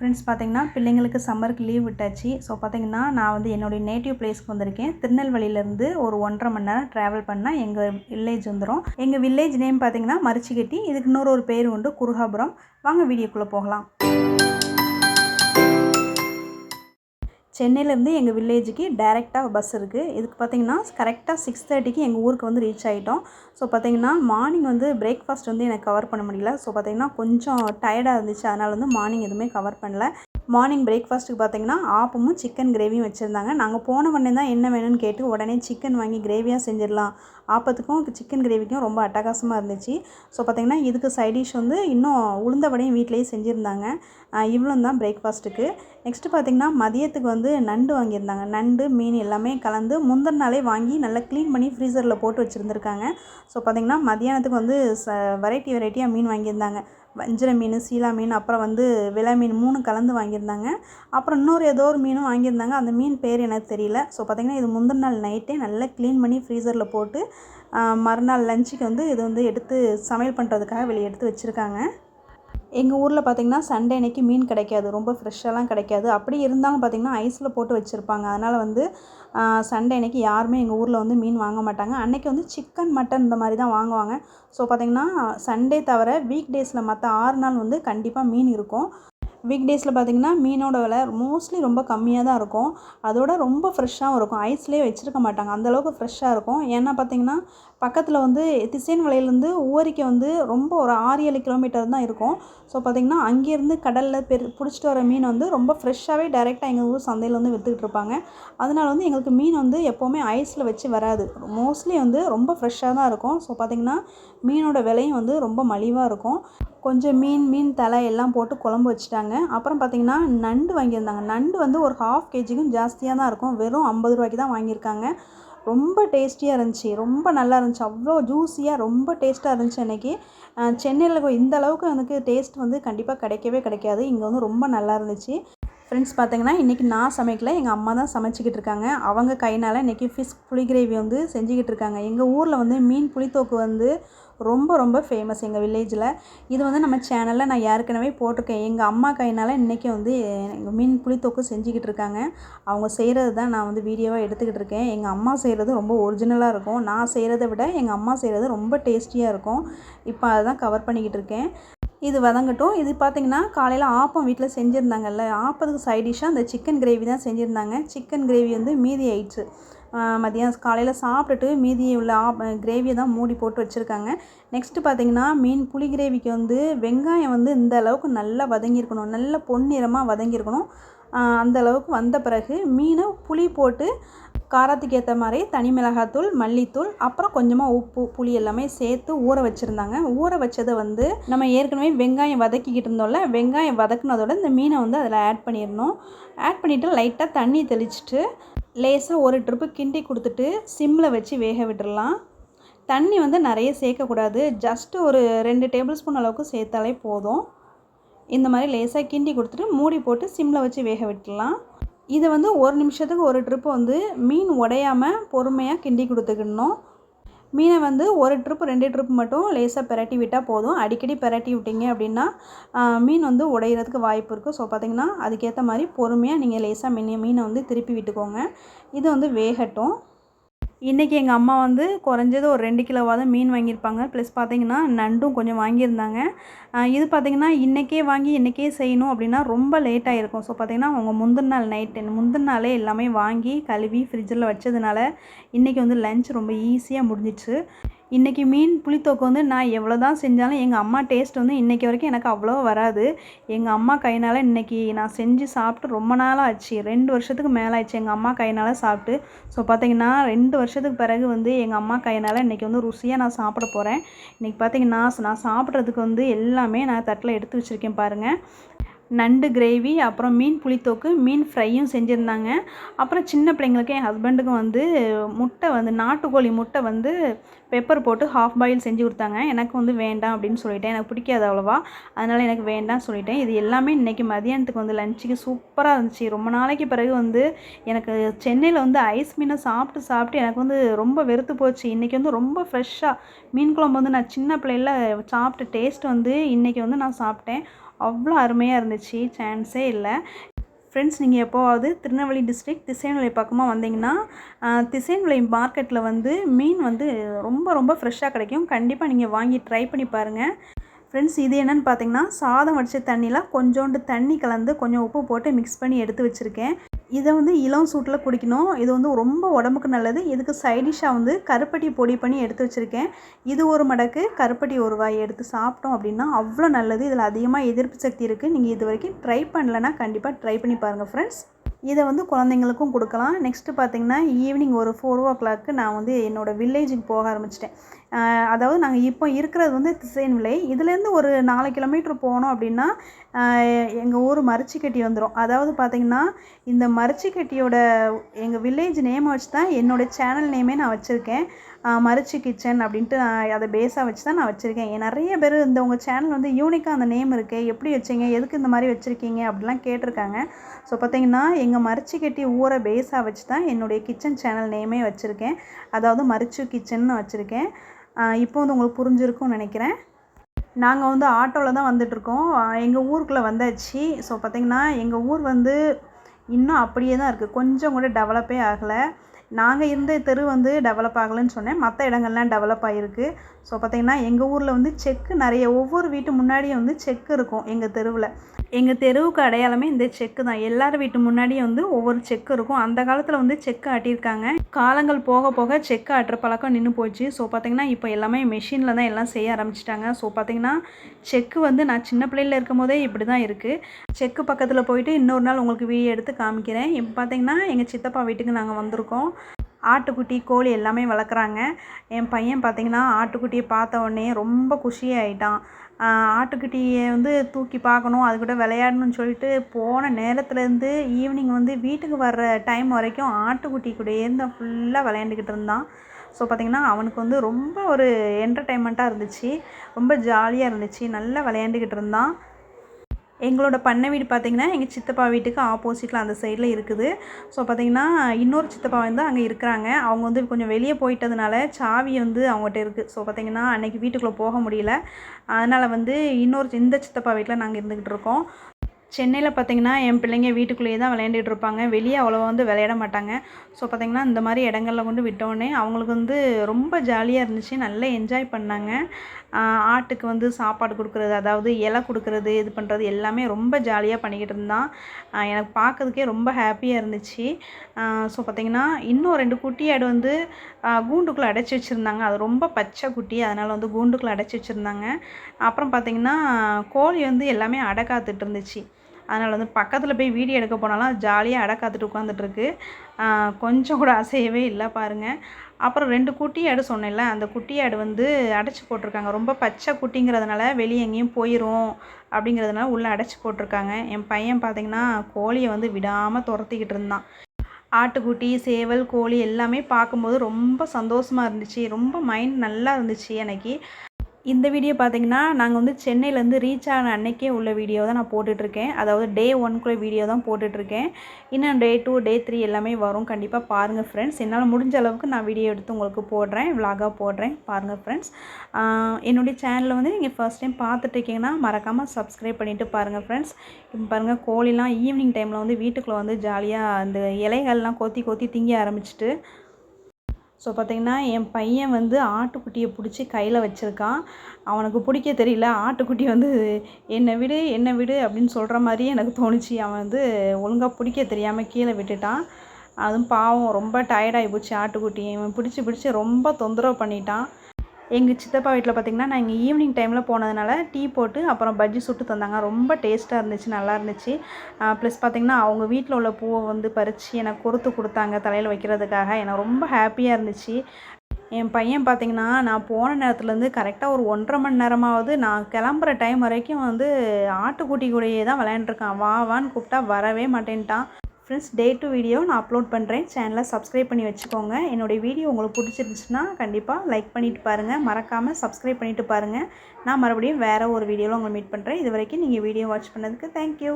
Friends பார்த்தீங்கன்னா பிள்ளைங்களுக்கு சம்மருக்கு லீவ் விட்டாச்சு. ஸோ பார்த்தீங்கன்னா நான் வந்து என்னுடைய நேட்டிவ் பிளேஸ்க்கு வந்திருக்கேன். திருநெல்வேலியிலேருந்து ஒரு ஒன்றரை மணி நேரம் ட்ராவல் பண்ணால் எங்கள் வில்லேஜ் வந்துடும் எங்கள் வில்லேஜ் நேம் பார்த்தீங்கன்னா மரிச்சிக்கட்டி இதுக்கு இன்னொரு ஒரு பேர் உண்டு குருகாபுரம். வாங்க வீடியோக்குள்ளே போகலாம். சென்னையிலேருந்து எங்கள் வில்லேஜுக்கு டைரெக்டாக பஸ் இருக்குது. இதுக்கு பார்த்தீங்கன்னா கரெக்டாக சிக்ஸ் தேர்ட்டிக்கு எங்கள் ஊருக்கு வந்து ரீச் ஆகிட்டோம் ஸோ பார்த்தீங்கன்னா மார்னிங் வந்து பிரேக்ஃபாஸ்ட் வந்து எனக்கு கவர் பண்ண முடியல. ஸோ பார்த்திங்கன்னா கொஞ்சம் டயர்டாக இருந்துச்சு. அதனால் வந்து மார்னிங் எதுவுமே கவர் பண்ணல. மார்னிங் பிரேக்ஃபாஸ்ட்டுக்கு பார்த்தீங்கன்னா ஆப்பமும் சிக்கன் கிரேவியும் வச்சுருந்தாங்க. நாங்கள் போன உடனே தான் என்ன வேணும்னு கேட்டு உடனே சிக்கன் வாங்கி கிரேவியாக செஞ்சிடலாம். ஆப்பத்துக்கும் சிக்கன் கிரேவிக்கும் ரொம்ப அட்டகாசமாக இருந்துச்சு. ஸோ பார்த்திங்கன்னா இதுக்கு சைட் டிஷ் வந்து இன்னும் உளுந்த வடையும் வீட்டிலேயே செஞ்சுருந்தாங்க. இவ்வளோ தான் பிரேக்ஃபாஸ்ட்டுக்கு நெக்ஸ்ட்டு பார்த்திங்கன்னா மதியத்துக்கு வந்து நண்டு வாங்கியிருந்தாங்க. நண்டு மீன் எல்லாமே கலந்து முந்தின நாளே வாங்கி நல்லா க்ளீன் பண்ணி ஃப்ரீசரில் போட்டு வச்சுருந்துருக்காங்க. ஸோ பார்த்திங்கன்னா மதியானத்துக்கு வந்து ச வெரைட்டி வெரைட்டியாக மீன் வாங்கியிருந்தாங்க. வஞ்சிர மீன் சீலா மீன் அப்புறம் வந்து விலை மீன் மூணு கலந்து வாங்கியிருந்தாங்க. அப்புறம் இன்னொரு ஏதோ ஒரு மீனும் வாங்கியிருந்தாங்க. அந்த மீன் பேர் எனக்கு தெரியல. ஸோ பார்த்திங்கன்னா இது முந்தின நாள் நைட்டே நல்லா க்ளீன் பண்ணி ஃப்ரீசரில் போட்டு மறுநாள் லஞ்சுக்கு வந்து இது வந்து எடுத்து சமையல் பண்ணுறதுக்காக வெளியே எடுத்து வச்சுருக்காங்க. எங்கள் ஊரில் பார்த்திங்கன்னா சண்டே அன்னைக்கு மீன் கிடைக்காது ரொம்ப ஃப்ரெஷ்ஷாலாம் கிடைக்காது. அப்படி இருந்தாலும் பார்த்திங்கன்னா ஐஸில் போட்டு வச்சுருப்பாங்க. அதனால் வந்து சண்டே அன்னைக்கு யாருமே எங்கள் ஊரில் வந்து மீன் வாங்க மாட்டாங்க. அன்றைக்கி வந்து சிக்கன் மட்டன் இந்த மாதிரி தான் வாங்குவாங்க. ஸோ பார்த்திங்கன்னா சண்டே தவிர வீக் டேஸில் மற்ற ஆறு நாள் வந்து கண்டிப்பாக மீன் இருக்கும். வீக் டேஸில் பார்த்திங்கன்னா மீனோட விலை மோஸ்ட்லி ரொம்ப கம்மியாக தான் இருக்கும். அதோட ரொம்ப ஃப்ரெஷ்ஷாகவும் இருக்கும். ஐஸ்லேயே வச்சுருக்க மாட்டாங்க. அந்தளவுக்கு ஃப்ரெஷ்ஷாக இருக்கும். ஏன்னா பார்த்திங்கன்னா பக்கத்தில் வந்து திசைன் வலையிலேருந்து ஊரிக்கு வந்து ரொம்ப ஒரு ஆறு ஏழு கிலோமீட்டர் தான் இருக்கும். ஸோ பார்த்திங்கன்னா அங்கேருந்து கடலில் பெரு பிடிச்சிட்டு வர மீன் வந்து ரொம்ப ஃப்ரெஷ்ஷாகவே டைரெக்டாக எங்கள் ஊர் சந்தையில் வந்து விற்றுக்கிட்டு இருப்பாங்க. அதனால் வந்து எங்களுக்கு மீன் வந்து எப்போவுமே ஐஸில் வச்சு வராது. மோஸ்ட்லி வந்து ரொம்ப ஃப்ரெஷ்ஷாக தான் இருக்கும். ஸோ பார்த்திங்கன்னா மீனோட விலையும் வந்து ரொம்ப மலிவாக இருக்கும். கொஞ்சம் மீன் மீன் தலை எல்லாம் போட்டு குழம்பு வச்சுட்டாங்க. அப்புறம் பார்த்திங்கன்னா நண்டு வாங்கியிருந்தாங்க. நண்டு வந்து ஒரு ஹாஃப் கேஜிக்கும் ஜாஸ்தியாக தான் இருக்கும். வெறும் ஐம்பது ரூபாய்க்கு தான் வாங்கியிருக்காங்க. ரொம்ப டேஸ்டியாக இருந்துச்சு. ரொம்ப நல்லா இருந்துச்சு. அவ்வளோ ஜூஸியாக ரொம்ப டேஸ்ட்டாக இருந்துச்சு அன்றைக்கி சென்னையில் இந்த அளவுக்கு எனக்கு டேஸ்ட் வந்து கண்டிப்பாக கிடைக்கவே கிடைக்காது. இங்கே வந்து ரொம்ப நல்லா இருந்துச்சு. ஃப்ரெண்ட்ஸ் பார்த்தீங்கன்னா இன்றைக்கி நான் சமைக்கல. எங்கள் அம்மா தான் சமைச்சிக்கிட்டு இருக்காங்க. அவங்க கைனால் இன்றைக்கி ஃபிஷ் புளி கிரேவி வந்து செஞ்சுக்கிட்டு இருக்காங்க. எங்கள் ஊரில் வந்து மீன் புளித்தோக்கு வந்து ரொம்ப ரொம்ப ஃபேமஸ் எங்கள் வில்லேஜில் இது வந்து நம்ம சேனலில் நான் ஏற்கனவே போட்டிருக்கேன். எங்கள் அம்மா கையினால் இன்றைக்கி வந்து எங்கள் மீன் புளித்தொக்கு செஞ்சுக்கிட்டு இருக்காங்க. அவங்க செய்கிறது தான் நான் வந்து வீடியோவாக எடுத்துக்கிட்டு இருக்கேன். எங்கள் அம்மா செய்கிறது ரொம்ப ஒரிஜினலாக இருக்கும். நான் செய்கிறத விட எங்கள் அம்மா செய்கிறது ரொம்ப டேஸ்டியாக இருக்கும். இப்போ அதை தான் கவர் பண்ணிக்கிட்டு இருக்கேன். இது வதங்கட்டும். இது பார்த்திங்கன்னா காலையில் ஆப்பம் வீட்டில் செஞ்சுருந்தாங்கல்ல. ஆப்பத்துக்கு சைடிஷாக அந்த சிக்கன் கிரேவி தான் செஞ்சுருந்தாங்க. சிக்கன் கிரேவி வந்து மீதி ஆயிடுச்சு. மதியம் காலையில் சாப்பிட்டுட்டு மீதி உள்ள ஆப் கிரேவியை தான் மூடி போட்டு வச்சுருக்காங்க. நெக்ஸ்ட்டு பார்த்திங்கன்னா மீன் புளி கிரேவிக்கு வந்து வெங்காயம் வந்து இந்த அளவுக்கு நல்லா வதங்கியிருக்கணும். நல்ல பொன்னிறமாக வதங்கியிருக்கணும். அந்த அளவுக்கு வந்த பிறகு மீனை புளி போட்டு காரத்துக்கு ஏற்ற மாதிரி தனி மிளகாத்தூள் மல்லித்தூள் அப்புறம் கொஞ்சமாக உப்பு புளி எல்லாமே சேர்த்து ஊற வச்சுருந்தாங்க. ஊற வச்சதை வந்து நம்ம ஏற்கனவே வெங்காயம் வதக்கிக்கிட்டு இருந்தோம்ல வெங்காயம் வதக்குனதோட இந்த மீனை வந்து அதில் ஆட் பண்ணிடணும். ஆட் பண்ணிவிட்டு லைட்டாக தண்ணி தெளிச்சிட்டு லேசாக ஒரு ட்ரிப்பு கிண்டி கொடுத்துட்டு சிம்மில் வச்சு வேக விட்டுடலாம் தண்ணி வந்து நிறைய சேர்க்கக்கூடாது. ஜஸ்ட்டு ஒரு ரெண்டு டேபிள் ஸ்பூன் அளவுக்கு சேர்த்தாலே போதும். இந்த மாதிரி லேசாக கிண்டி கொடுத்துட்டு மூடி போட்டு சிம்மில் வச்சு வேக விட்டுடலாம் இதை வந்து ஒரு நிமிஷத்துக்கு ஒரு ட்ரிப்பு வந்து மீன் உடையாமல் பொறுமையாக கிண்டி கொடுத்துக்கிடணும் மீனை வந்து ஒரு ட்ரிப் ரெண்டு ட்ரிப் மட்டும் லேசாக பிரட்டி விட்டால் போதும். அடிக்கடி பிரட்டி விட்டிங்க அப்படின்னா மீன் வந்து உடையிறதுக்கு வாய்ப்பு இருக்குது ஸோ பார்த்திங்கன்னா அதுக்கேற்ற மாதிரி பொறுமையாக நீங்கள் லேசாக மீன் மீனை வந்து திருப்பி விட்டுக்கோங்க. இது வந்து வேகட்டும். இன்றைக்கி எங்கள் அம்மா வந்து குறைஞ்சது ஒரு ரெண்டு கிலோவாவது மீன் வாங்கியிருப்பாங்க. ப்ளஸ் பார்த்திங்கன்னா நண்டும் கொஞ்சம் வாங்கியிருந்தாங்க. இது பார்த்திங்கன்னா இன்றைக்கே வாங்கி இன்றைக்கே செய்யணும் அப்படின்னா ரொம்ப லேட்டாக இருக்கும் ஸோ பார்த்திங்கன்னா அவங்க முந்தின நாள் நைட்டு முந்தின நாளே எல்லாமே வாங்கி கழுவி ஃப்ரிட்ஜில் வச்சதுனால இன்றைக்கி வந்து லஞ்ச் ரொம்ப ஈஸியாக முடிஞ்சிச்சு இன்றைக்கி மீன் புளித்தோக்கு வந்து நான் எவ்வளோ தான் செஞ்சாலும் எங்கள் அம்மா டேஸ்ட் வந்து இன்றைக்கி வரைக்கும் எனக்கு அவ்வளோ வராது. எங்கள் அம்மா கையினால் இன்றைக்கி நான் செஞ்சு சாப்பிட்டு ரொம்ப நாளாக ஆச்சு. ரெண்டு வருஷத்துக்கு மேலே ஆச்சு எங்கள் அம்மா கையினால் சாப்பிட்டு. ஸோ பார்த்தீங்கன்னா ரெண்டு வருஷத்துக்கு பிறகு வந்து எங்கள் அம்மா கையினால் இன்றைக்கி வந்து ருசியாக நான் சாப்பிட போகிறேன் இன்றைக்கி பார்த்தீங்கன்னா நான் சாப்பிட்றதுக்கு வந்து எல்லாமே நான் தட்டில் எடுத்து வச்சுருக்கேன் பாருங்கள் நண்டு கிரேவி அப்புறம் மீன் புளித்தோக்கு மீன் ஃப்ரையும் செஞ்சுருந்தாங்க. அப்புறம் சின்ன பிள்ளைங்களுக்கு என் ஹஸ்பண்டுக்கும் வந்து முட்டை வந்து நாட்டுக்கோழி முட்டை வந்து பெப்பர் போட்டு ஹாஃப் பாயில் செஞ்சு கொடுத்தாங்க. எனக்கு வந்து வேண்டாம் அப்படின்னு சொல்லிட்டேன். எனக்கு பிடிக்காது அவ்வளோவா. அதனால் எனக்கு வேண்டாம் சொல்லிட்டேன். இது எல்லாமே இன்றைக்கி மதியானத்துக்கு வந்து லஞ்சுக்கு சூப்பராக இருந்துச்சு. ரொம்ப நாளைக்கு பிறகு வந்து எனக்கு சென்னையில் வந்து ஐஸ் மீனை சாப்பிட்டு சாப்பிட்டு எனக்கு வந்து ரொம்ப வெறுத்து போச்சு. இன்றைக்கி வந்து ரொம்ப ஃப்ரெஷ்ஷாக மீன் குழம்பு வந்து நான் சின்ன பிள்ளையில் சாப்பிட்ட டேஸ்ட் வந்து இன்றைக்கி வந்து நான் சாப்பிட்டேன். அவ்வளோ அருமையாக இருந்துச்சு சான்ஸே இல்லை. ஃப்ரெண்ட்ஸ் நீங்கள் எப்போவாவது திருநெல்வேலி டிஸ்ட்ரிக்ட் திசைநிலை பக்கமாக வந்தீங்கன்னா திசைநிலை மார்க்கெட்டில் வந்து மீன் வந்து ரொம்ப ரொம்ப ஃப்ரெஷ்ஷாக கிடைக்கும். கண்டிப்பாக நீங்கள் வாங்கி ட்ரை பண்ணி பாருங்கள் ஃப்ரெண்ட்ஸ் இது என்னென்னு பார்த்தீங்கன்னா சாதம் வடித்த தண்ணியில் கொஞ்சோண்டு தண்ணி கலந்து கொஞ்சம் உப்பு போட்டு மிக்ஸ் பண்ணி எடுத்து வச்சுருக்கேன். இதை வந்து இளம் சூட்டில் குடிக்கணும். இது வந்து ரொம்ப உடம்புக்கு நல்லது. இதுக்கு சைடிஷாக வந்து கருப்பட்டி பொடி பண்ணி எடுத்து வச்சுருக்கேன். இது ஒரு மடக்கு கருப்பட்டி ஒரு வாய் எடுத்து சாப்பிட்டோம் அப்படின்னா அவ்வளோ நல்லது. இதில் அதிகமாக எதிர்ப்பு சக்தி இருக்குது நீங்கள் இது வரைக்கும் ட்ரை பண்ணலைன்னா கண்டிப்பாக ட்ரை பண்ணி பாருங்கள் ஃப்ரெண்ட்ஸ் இதை வந்து குழந்தைங்களுக்கும் கொடுக்கலாம். நெக்ஸ்ட்டு பார்த்திங்கன்னா ஈவினிங் ஒரு ஃபோர் ஓ கிளாக்கு நான் வந்து என்னோடய வில்லேஜுக்கு போக ஆரம்பிச்சிட்டேன். அதாவது நாங்கள் இப்போ இருக்கிறது வந்து திசைன் விலை இதுலேருந்து ஒரு நாலு கிலோமீட்ரு போனோம் அப்படின்னா எங்கள் ஊர் மரிச்சிக்கட்டி வந்துடும் அதாவது பார்த்திங்கன்னா இந்த மரிச்சிக்கட்டியோட எங்கள் வில்லேஜ் நேமை வச்சு தான் என்னோடய சேனல் நேமே நான் வச்சுருக்கேன். மரிச்சி கிச்சன் அப்படின்ட்டு அதை பேஸாக வச்சு தான் நான் வச்சுருக்கேன். நிறைய பேர் இந்த உங்கள் சேனல் வந்து யூனிக்காக அந்த நேம் இருக்குது எப்படி வச்சிங்க எதுக்கு இந்த மாதிரி வச்சுருக்கீங்க அப்படிலாம் கேட்டிருக்காங்க. ஸோ பார்த்திங்கன்னா எங்கள் மரிச்சி கட்டி ஊரை பேஸாக வச்சு தான் என்னுடைய கிச்சன் சேனல் நேமே வச்சுருக்கேன். அதாவது மரிச்சு கிச்சன்னு வச்சுருக்கேன். இப்போ வந்து உங்களுக்கு புரிஞ்சிருக்கும்னு நினைக்கிறேன். நாங்கள் வந்து ஆட்டோவில் தான் வந்துட்ருக்கோம் எங்கள் ஊருக்குள்ளே வந்தாச்சு. ஸோ பார்த்திங்கன்னா எங்கள் ஊர் வந்து இன்னும் அப்படியே தான் இருக்குது கொஞ்சம் கூட டெவலப்பே ஆகலை. நாங்கள் இருந்த தெரு வந்து டெவலப் ஆகலைன்னு சொன்னேன். மற்ற இடங்கள்லாம் டெவலப் ஆகிருக்கு ஸோ பார்த்திங்கன்னா எங்கள் ஊரில் வந்து செக்கு நிறைய ஒவ்வொரு வீட்டு முன்னாடியும் வந்து செக்கு இருக்கும் எங்கள் தெருவில். எங்கள் தெருவுக்கு அடையாளமே இந்த செக்கு தான். எல்லார் வீட்டு முன்னாடியும் வந்து ஒவ்வொரு செக்கு இருக்கும். அந்த காலத்தில் வந்து செக்கு ஆட்டியிருக்காங்க. காலங்கள் போக போக செக்கு ஆட்டுற பழக்கம் நின்று போச்சு. ஸோ பார்த்திங்கன்னா இப்போ எல்லாமே மெஷினில் தான் எல்லாம் செய்ய ஆரம்பிச்சிட்டாங்க. ஸோ பார்த்திங்கன்னா செக்கு வந்து நான் சின்ன பிள்ளையில் இருக்கும் போதே இப்படி தான் இருக்குது செக்கு பக்கத்தில் போயிட்டு இன்னொரு நாள் உங்களுக்கு வீடியோ எடுத்து காமிக்கிறேன். இப்போ பார்த்திங்கன்னா எங்கள் சித்தப்பா வீட்டுக்கு நாங்கள் வந்திருக்கோம். ஆட்டுக்குட்டி கோழி எல்லாமே வளர்க்குறாங்க. என் பையன் பார்த்திங்கன்னா ஆட்டுக்குட்டியை பார்த்த உடனே ரொம்ப குஷியாகிட்டான் ஆட்டுக்குட்டியை வந்து தூக்கி பார்க்கணும் அது கூட விளையாடணும்னு சொல்லிட்டு போன நேரத்துலேருந்து ஈவினிங் வந்து வீட்டுக்கு வர்ற டைம் வரைக்கும் ஆட்டுக்குட்டி கூடயே தான் ஃபுல்லாக விளையாண்டுக்கிட்டு இருந்தான். ஸோ பார்த்திங்கன்னா அவனுக்கு வந்து ரொம்ப ஒரு என்டர்டெயின்மெண்ட்டாக இருந்துச்சு. ரொம்ப ஜாலியாக இருந்துச்சு. நல்லா விளையாண்டுக்கிட்டு இருந்தான். எங்களோட பண்ணை வீடு பார்த்திங்கன்னா எங்கள் சித்தப்பா வீட்டுக்கு ஆப்போசிட்டில் அந்த சைடில் இருக்குது. ஸோ பார்த்திங்கன்னா இன்னொரு சித்தப்பா வந்து அங்கே இருக்கிறாங்க. அவங்க வந்து கொஞ்சம் வெளியே போயிட்டதுனால சாவி வந்து அவங்ககிட்ட இருக்குது ஸோ பார்த்திங்கன்னா அன்றைக்கி வீட்டுக்குள்ளே போக முடியல. அதனால் வந்து இன்னொரு இந்த சித்தப்பா வீட்டில் நாங்கள் இருந்துக்கிட்டு இருக்கோம். சென்னையில் பார்த்திங்கன்னா என் பிள்ளைங்க வீட்டுக்குள்ளேயே தான் விளையாண்டுட்டு இருப்பாங்க. வெளியே அவ்வளோவா வந்து விளையாட மாட்டாங்க. ஸோ பார்த்திங்கன்னா இந்த மாதிரி இடங்களில் கொண்டு விட்டோடனே அவங்களுக்கு வந்து ரொம்ப ஜாலியாக இருந்துச்சு. நல்லா என்ஜாய் பண்ணாங்க. ஆட்டுக்கு வந்து சாப்பாடு கொடுக்குறது அதாவது இலை கொடுக்குறது இது பண்ணுறது எல்லாமே ரொம்ப ஜாலியாக பண்ணிக்கிட்டு இருந்தான். எனக்கு பார்க்கறதுக்கே ரொம்ப ஹாப்பியாக இருந்துச்சு. ஸோ பார்த்திங்கன்னா இன்னும் ரெண்டு குட்டி ஆடு வந்து கூண்டுக்குள்ளே அடைச்சி வச்சுருந்தாங்க. அது ரொம்ப பச்சை குட்டி அதனால் வந்து கூண்டுக்குள்ளே அடைச்சி வச்சுருந்தாங்க. அப்புறம் பார்த்திங்கன்னா கோழி வந்து எல்லாமே அடை காத்துட்டு இருந்துச்சு. அதனால் வந்து பக்கத்தில் போய் வீடியோ எடுக்க போனாலும் ஜாலியாக அடை காத்துட்டு உட்காந்துட்ருக்கு கொஞ்சம் கூட அசையவே இல்லை பாருங்கள் அப்புறம் ரெண்டு குட்டி ஆடு சொன்னேன்ல அந்த குட்டி ஆடு வந்து அடைச்சி போட்டிருக்காங்க. ரொம்ப பச்சை குட்டிங்கிறதுனால வெளியே எங்கேயும் போயிடும் அப்படிங்கிறதுனால உள்ளே அடைச்சி போட்டிருக்காங்க. என் பையன் பார்த்திங்கன்னா கோழியை வந்து விடாமல் துரத்திக்கிட்டு இருந்தான். ஆட்டுக்குட்டி சேவல் கோழி எல்லாமே பார்க்கும்போது ரொம்ப சந்தோஷமாக இருந்துச்சு. ரொம்ப மைண்ட் நல்லா இருந்துச்சு எனக்கு. இந்த வீடியோ பார்த்தீங்கன்னா நாங்கள் வந்து சென்னையிலேருந்து ரீச் ஆன அன்னைக்கே உள்ள வீடியோ தான் நான் போட்டுட்ருக்கேன். அதாவது டே ஒன்குள்ளே வீடியோ தான் போட்டுட்ருக்கேன். இன்னும் டே டூ டே த்ரீ எல்லாமே வரும். கண்டிப்பாக பாருங்கள் ஃப்ரெண்ட்ஸ் என்னால் முடிஞ்ச அளவுக்கு நான் வீடியோ எடுத்து உங்களுக்கு போடுறேன் விலாகாக போடுறேன். பாருங்கள் ஃப்ரெண்ட்ஸ் என்னுடைய சேனலில் வந்து நீங்கள் ஃபஸ்ட் டைம் பார்த்துட்ருக்கீங்கன்னா மறக்காமல் சப்ஸ்கிரைப் பண்ணிவிட்டு பாருங்கள் ஃப்ரெண்ட்ஸ் இப்போ பாருங்கள் கோழிலாம் ஈவினிங் டைமில் வந்து வீட்டுக்குள்ளே வந்து ஜாலியாக அந்த இலைகள்லாம் கொத்தி கொத்தி திங்க ஆரம்பிச்சிட்டு ஸோ பார்த்திங்கன்னா என் பையன் வந்து ஆட்டுக்குட்டியை பிடிச்சி கையில் வச்சுருக்கான். அவனுக்கு பிடிக்க தெரியல. ஆட்டுக்குட்டி வந்து என்னை விடு என்னை விடு அப்படின்னு சொல்கிற மாதிரியே எனக்கு தோணுச்சு. அவன் வந்து ஒழுங்காக பிடிக்க தெரியாமல் கீழே விட்டுட்டான். அதுவும் பாவம் ரொம்ப டயர்டாகி போச்சு ஆட்டுக்குட்டி. இவன் பிடிச்சி பிடிச்சி ரொம்ப தொந்தரவு பண்ணிட்டான். எங்கள் சித்தப்பா வீட்டில் பார்த்திங்கன்னா நான் இங்கே ஈவினிங் டைமில் போனதுனால டீ போட்டு அப்புறம் பஜ்ஜி சுட்டு தந்தாங்க. ரொம்ப டேஸ்ட்டாக இருந்துச்சு நல்லா இருந்துச்சு. ப்ளஸ் பார்த்திங்கன்னா அவங்க வீட்டில் உள்ள பூவை வந்து பறித்து எனக்கு கொடுத்து கொடுத்தாங்க தலையில் வைக்கிறதுக்காக. எனக்கு ரொம்ப ஹாப்பியாக இருந்துச்சு. என் பையன் பார்த்திங்கன்னா நான் போன நேரத்துலேருந்து கரெக்டாக ஒரு ஒன்றரை மணி நேரமாவது நான் கிளம்புற டைம் வரைக்கும் வந்து ஆட்டுக்குட்டி கூடையே தான் விளையாண்டுருக்கான். வா வான்னு கூப்பிட்டா வரவே மாட்டேன்ட்டான். ஃப்ரெண்ட்ஸ் டே டு வீடியோ நான் அப்லோட் பண்ணுறேன் சேனலை சப்ஸ்கிரைப் பண்ணி வச்சுக்கோங்க. என்னுடைய வீடியோ உங்களுக்கு பிடிச்சிருந்துச்சுன்னா கண்டிப்பாக லைக் பண்ணிவிட்டு பாருங்கள் மறக்காமல் சப்ஸ்கிரைப் பண்ணிவிட்டு பாருங்கள் நான் மறுபடியும் வேறு ஒரு வீடியோவில் உங்களை மீட் பண்ணுறேன் இது வரைக்கும் நீங்கள் வீடியோ வாட்ச் பண்ணதுக்கு தேங்க்யூ